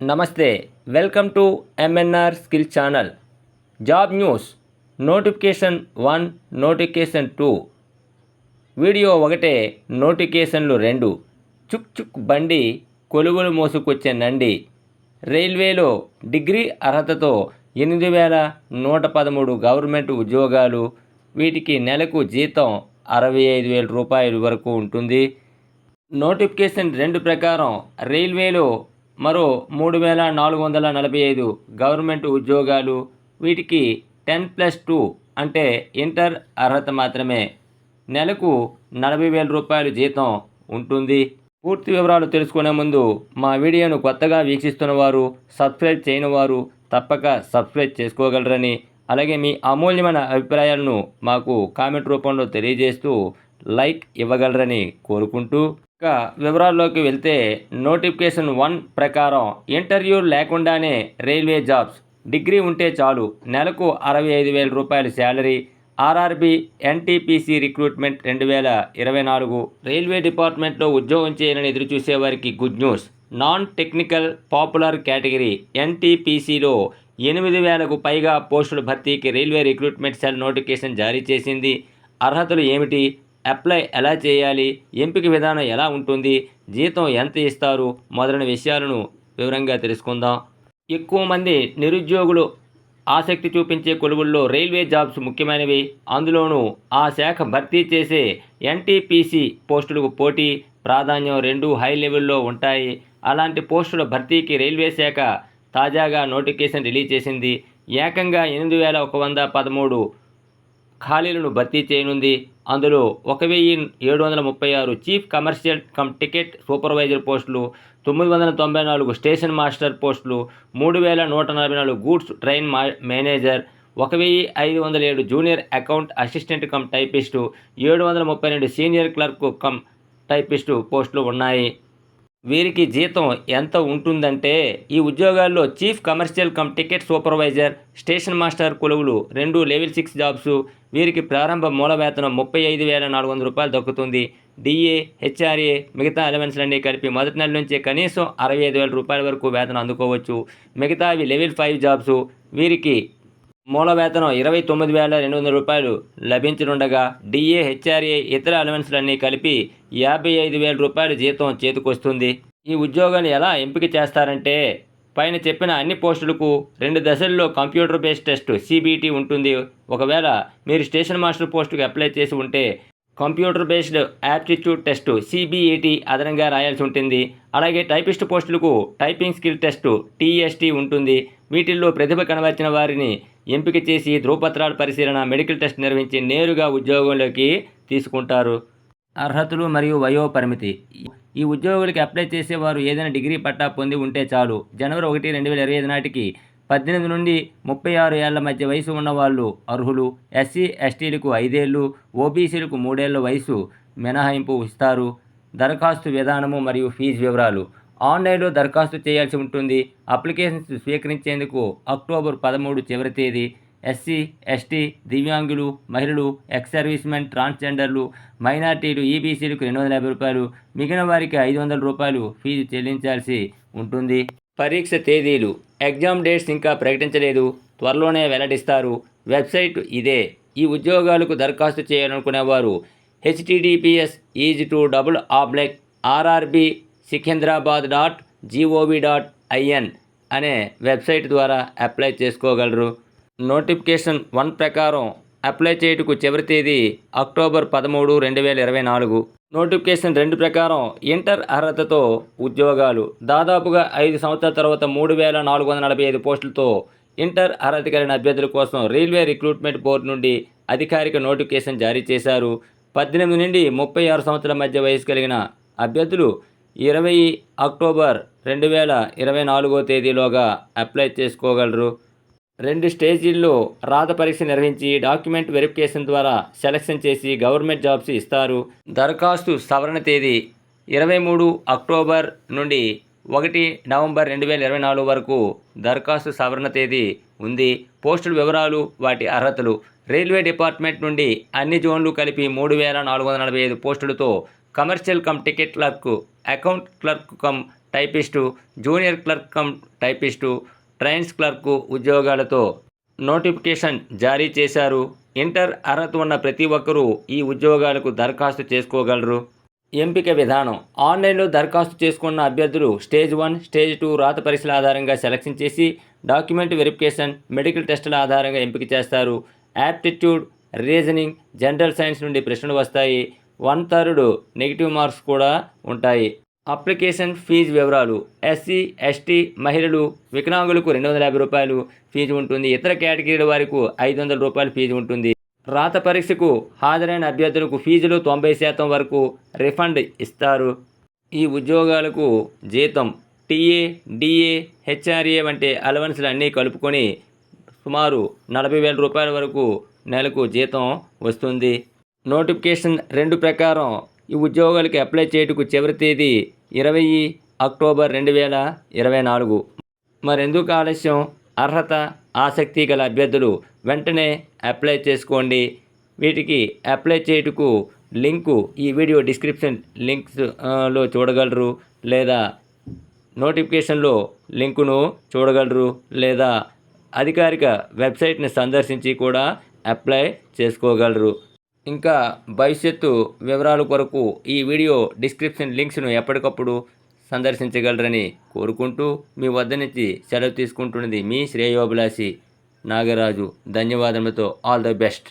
నమస్తే welcome to MNR skill channel job news notification one notification two. Video ఒకటే నోటిఫికేషన్లు రెండు. చుక్ చుక్ బండి కొలుగులు మోసుకొచ్చే నండి. రైల్వేలో డిగ్రీ అర్హతతో ఎనిమిది వేల నూట పదమూడు గవర్నమెంట్ ఉద్యోగాలు. వీటికి నెలకు జీతం అరవై ఐదు వేల రూపాయల వరకు ఉంటుంది. నోటిఫికేషన్ రెండు ప్రకారం రైల్వేలో మరో మూడు వేల నాలుగు వందల నలభై ఐదు గవర్నమెంట్ ఉద్యోగాలు. వీటికి టెన్ ప్లస్ టూ అంటే ఇంటర్ అర్హత మాత్రమే. నెలకు నలభై వేల రూపాయలు జీతం ఉంటుంది. పూర్తి వివరాలు తెలుసుకునే ముందు మా వీడియోను కొత్తగా వీక్షిస్తున్న వారు సబ్స్క్రైబ్ చేయని వారు తప్పక సబ్స్క్రైబ్ చేసుకోగలరని అలాగే మీ అమూల్యమైన అభిప్రాయాలను మాకు కామెంట్ రూపంలో తెలియజేస్తూ లైక్ ఇవ్వగలరని కోరుకుంటూ ఇక వివరాల్లోకి వెళ్తే నోటిఫికేషన్ వన్ ప్రకారం ఇంటర్వ్యూ లేకుండానే రైల్వే జాబ్స్. డిగ్రీ ఉంటే చాలు. నెలకు అరవై ఐదు వేల రూపాయల శాలరీ ఆర్ఆర్బి ఎన్టీపీసీ రిక్రూట్మెంట్ రెండు వేల ఇరవై నాలుగు. రైల్వే డిపార్ట్మెంట్లో ఉద్యోగం చేయాలని ఎదురు చూసేవారికి good news. Non technical popular category ఎన్టీపీసీలో ఎనిమిది వేలకు పైగా పోస్టుల భర్తీకి రైల్వే రిక్రూట్మెంట్ సెల్ నోటిఫికేషన్ జారీ చేసింది. అర్హతలు ఏమిటి? అప్లై ఎలా చేయాలి? ఎంపిక విధానం ఎలా ఉంటుంది? జీతం ఎంత ఇస్తారు? మొదలైన విషయాలను వివరంగా తెలుసుకుందాం. ఎక్కువ మంది నిరుద్యోగులు ఆసక్తి చూపించే కొలువుల్లో రైల్వే జాబ్స్ ముఖ్యమైనవి. అందులోనూ ఆ శాఖ భర్తీ చేసే ఎన్టీపీసీ పోస్టులకు పోటీ ప్రాధాన్యం రెండు హై లెవెల్లో ఉంటాయి. అలాంటి పోస్టుల భర్తీకి రైల్వే శాఖ తాజాగా నోటిఫికేషన్ రిలీజ్ చేసింది. ఏకంగా ఎనిమిది వేల ఒక వంద పదమూడు ఖాళీలను భర్తీ చేయనుంది. అందులో ఒక వెయ్యి ఏడు వందల ముప్పై ఆరు chief commercial cum ticket supervisor పోస్టులు తొమ్మిది వందల తొంభై నాలుగు స్టేషన్ మాస్టర్ పోస్టులు మూడు వేల నూట నలభై నాలుగు గూడ్స్ ట్రైన్ మా మేనేజర్ ఒక వెయ్యి ఐదు వందల ఏడు junior account assistant cum typist ఏడు వందల ముప్పై రెండు సీనియర్ క్లర్క్ కమ్ టైపిస్టు పోస్టులు ఉన్నాయి. వీరికి జీతం ఎంత ఉంటుందంటే ఈ ఉద్యోగాల్లో chief commercial cum ticket supervisor station master కొలువులు రెండు లెవెల్ సిక్స్ జాబ్స్ వీరికి ప్రారంభ మూల వేతనం ముప్పై ఐదు వేల నాలుగు వందల రూపాయలు దక్కుతుంది. డిఏ హెచ్ఆర్ఏ మిగతా అలవెన్స్లన్నీ కలిపి మొదటి నెల నుంచే కనీసం అరవై ఐదు వేల రూపాయల వరకు వేతనం అందుకోవచ్చు. మిగతావి లెవెల్ ఫైవ్ జాబ్స్ వీరికి మూల వేతనం ఇరవై తొమ్మిది వేల రెండు వందల రూపాయలు లభించనుండగా డిఏ హెచ్ఆర్ఏ ఇతర అలవెన్స్లన్నీ కలిపి యాభై ఐదు వేల రూపాయల జీతం చేతికొస్తుంది. ఈ ఉద్యోగాన్ని ఎలా ఎంపిక చేస్తారంటే పైన చెప్పిన అన్ని పోస్టులకు రెండు దశల్లో కంప్యూటర్ బేస్డ్ టెస్ట్ సిబిటి ఉంటుంది. ఒకవేళ మీరు స్టేషన్ మాస్టర్ పోస్టుకు అప్లై చేసి ఉంటే computer based aptitude test CBET అదనంగా రాయాల్సి ఉంటుంది. అలాగే టైపిస్ట్ పోస్టులకు టైపింగ్ స్కిల్ టెస్ట్ టీఎస్టీ ఉంటుంది. వీటిల్లో ప్రతిభ కనబర్చిన వారిని ఎంపిక చేసి ధృవపత్రాల పరిశీలన మెడికల్ టెస్ట్ నిర్వహించి నేరుగా ఉద్యోగంలోకి తీసుకుంటారు. అర్హతలు మరియు వయో పరిమితి ఈ ఉద్యోగులకి అప్లై చేసేవారు ఏదైనా డిగ్రీ పట్టా పొంది ఉంటే చాలు. జనవరి ఒకటి రెండు వేల ఇరవై ఐదు నాటికి పద్దెనిమిది నుండి ముప్పై ఆరు ఏళ్ళ మధ్య వయసు ఉన్న వాళ్ళు అర్హులు ఎస్సీ ఎస్టీలకు ఐదేళ్ళు ఓబీసీలకు మూడేళ్ళ వయసు మినహాయింపు ఇస్తారు. దరఖాస్తు విధానము మరియు ఫీజు వివరాలు. ఆన్లైన్లో దరఖాస్తు చేయాల్సి ఉంటుంది. అప్లికేషన్స్ స్వీకరించేందుకు అక్టోబర్ పదమూడు చివరి తేదీ. ఎస్సీ ఎస్టీ దివ్యాంగులు మహిళలు ఎక్స్ సర్వీస్మెన్ ట్రాన్స్జెండర్లు మైనార్టీలు ఈబీసీలకు రెండు వందల యాభై రూపాయలు మిగిలిన వారికి ఐదు వందల రూపాయలు ఫీజు చెల్లించాల్సి ఉంటుంది. పరీక్ష తేదీలు ఎగ్జామ్ డేట్స్ ఇంకా ప్రకటించలేదు. త్వరలోనే వెల్లడిస్తారు. వెబ్సైట్ ఇదే. ఈ ఉద్యోగాలకు దరఖాస్తు చేయాలనుకునేవారు హెచ్టిడిపిఎస్ is to double ఆబ్లెక్ RRB Secunderabad dot GOV dot IN అనే వెబ్సైట్ ద్వారా అప్లై చేసుకోగలరు. నోటిఫికేషన్ వన్ ప్రకారం అప్లై చేయుటకు చివరి తేదీ అక్టోబర్ పదమూడు రెండు వేల ఇరవై నాలుగు. నోటిఫికేషన్ రెండు ప్రకారం ఇంటర్ అర్హతతో ఉద్యోగాలు. దాదాపుగా ఐదు సంవత్సరాల తర్వాత మూడు వేల నాలుగు వందల నలభై ఐదు పోస్టులతో ఇంటర్ అర్హత కలిగిన అభ్యర్థుల కోసం రైల్వే రిక్రూట్మెంట్ బోర్డు నుండి అధికారిక నోటిఫికేషన్ జారీ చేశారు. పద్దెనిమిది నుండి ముప్పై ఆరు సంవత్సరాల మధ్య వయసు కలిగిన అభ్యర్థులు ఇరవై అక్టోబర్ రెండు వేల ఇరవై నాలుగో తేదీలోగా అప్లై చేసుకోగలరు. రెండు స్టేజీల్లో రాత పరీక్ష నిర్వహించి డాక్యుమెంట్ వెరిఫికేషన్ ద్వారా సెలక్షన్ చేసి గవర్నమెంట్ జాబ్స్ ఇస్తారు. దరఖాస్తు సవరణ తేదీ ఇరవై మూడు అక్టోబర్ నుండి ఒకటి నవంబర్ రెండు వేల ఇరవై నాలుగు వరకు దరఖాస్తు సవరణ తేదీ ఉంది. పోస్టుల వివరాలు వాటి అర్హతలు. రైల్వే డిపార్ట్మెంట్ నుండి అన్ని జోన్లు కలిపి మూడు వేల నాలుగు వందల నలభై ఐదు పోస్టులతో commercial cum ticket clerk account clerk cum typist junior clerk cum typist trains clerk ఉద్యోగాలతో notification జారీ చేశారు. ఇంటర్ అర్హత ఉన్న ప్రతి ఒక్కరూ ఈ ఉద్యోగాలకు దరఖాస్తు చేసుకోగలరు. ఎంపిక విధానం. ఆన్లైన్లో దరఖాస్తు చేసుకున్న అభ్యర్థులు స్టేజ్ వన్ స్టేజ్ టూ రాత పరీక్షల ఆధారంగా సెలక్షన్ చేసి డాక్యుమెంట్ వెరిఫికేషన్ మెడికల్ టెస్టుల ఆధారంగా ఎంపిక చేస్తారు. యాప్టిట్యూడ్ రీజనింగ్ జనరల్ సైన్స్ నుండి ప్రశ్నలు వస్తాయి. వన్ థర్డ్ నెగిటివ్ మార్క్స్ కూడా ఉంటాయి. అప్లికేషన్ ఫీజు వివరాలు ఎస్సీ ఎస్టీ మహిళలు వికలాంగులకు రెండు వందల యాభై రూపాయలు ఫీజు ఉంటుంది. ఇతర కేటగిరీల వారికి ఐదు వందల రూపాయలు ఫీజు ఉంటుంది. రాత పరీక్షకు హాజరైన అభ్యర్థులకు ఫీజులు తొంభై శాతం వరకు రిఫండ్ ఇస్తారు. ఈ ఉద్యోగాలకు జీతం టీఏ డిఏ హెచ్ఆర్ఏ వంటి అలవెన్స్లు అన్నీ కలుపుకొని సుమారు నలభై వేల రూపాయల వరకు నెలకు జీతం వస్తుంది. నోటిఫికేషన్ రెండు ప్రకారం ఈ ఉద్యోగాలకి అప్లై చేయటకు చివరి తేదీ ఇరవై అక్టోబర్ రెండు వేల ఇరవై నాలుగు. మరెందుకు ఆలస్యం? అర్హత ఆసక్తి గల అభ్యర్థులు వెంటనే అప్లై చేసుకోండి. వీటికి అప్లై చేయుటకు లింకు ఈ వీడియో డిస్క్రిప్షన్ లింక్స్లో చూడగలరు లేదా నోటిఫికేషన్లో లింకును చూడగలరు లేదా అధికారిక వెబ్సైట్ని సందర్శించి కూడా అప్లై చేసుకోగలరు. ఇంకా భవిష్యత్తు వివరాల కొరకు ఈ వీడియో డిస్క్రిప్షన్ లింక్స్ను ఎప్పటికప్పుడు సందర్శించగలరని కోరుకుంటూ మీ వద్ద నుంచి సెలవు తీసుకుంటున్నది మీ శ్రేయోభిలాషి. నాగరాజు ధన్యవాదములతో ఆల్ ద బెస్ట్.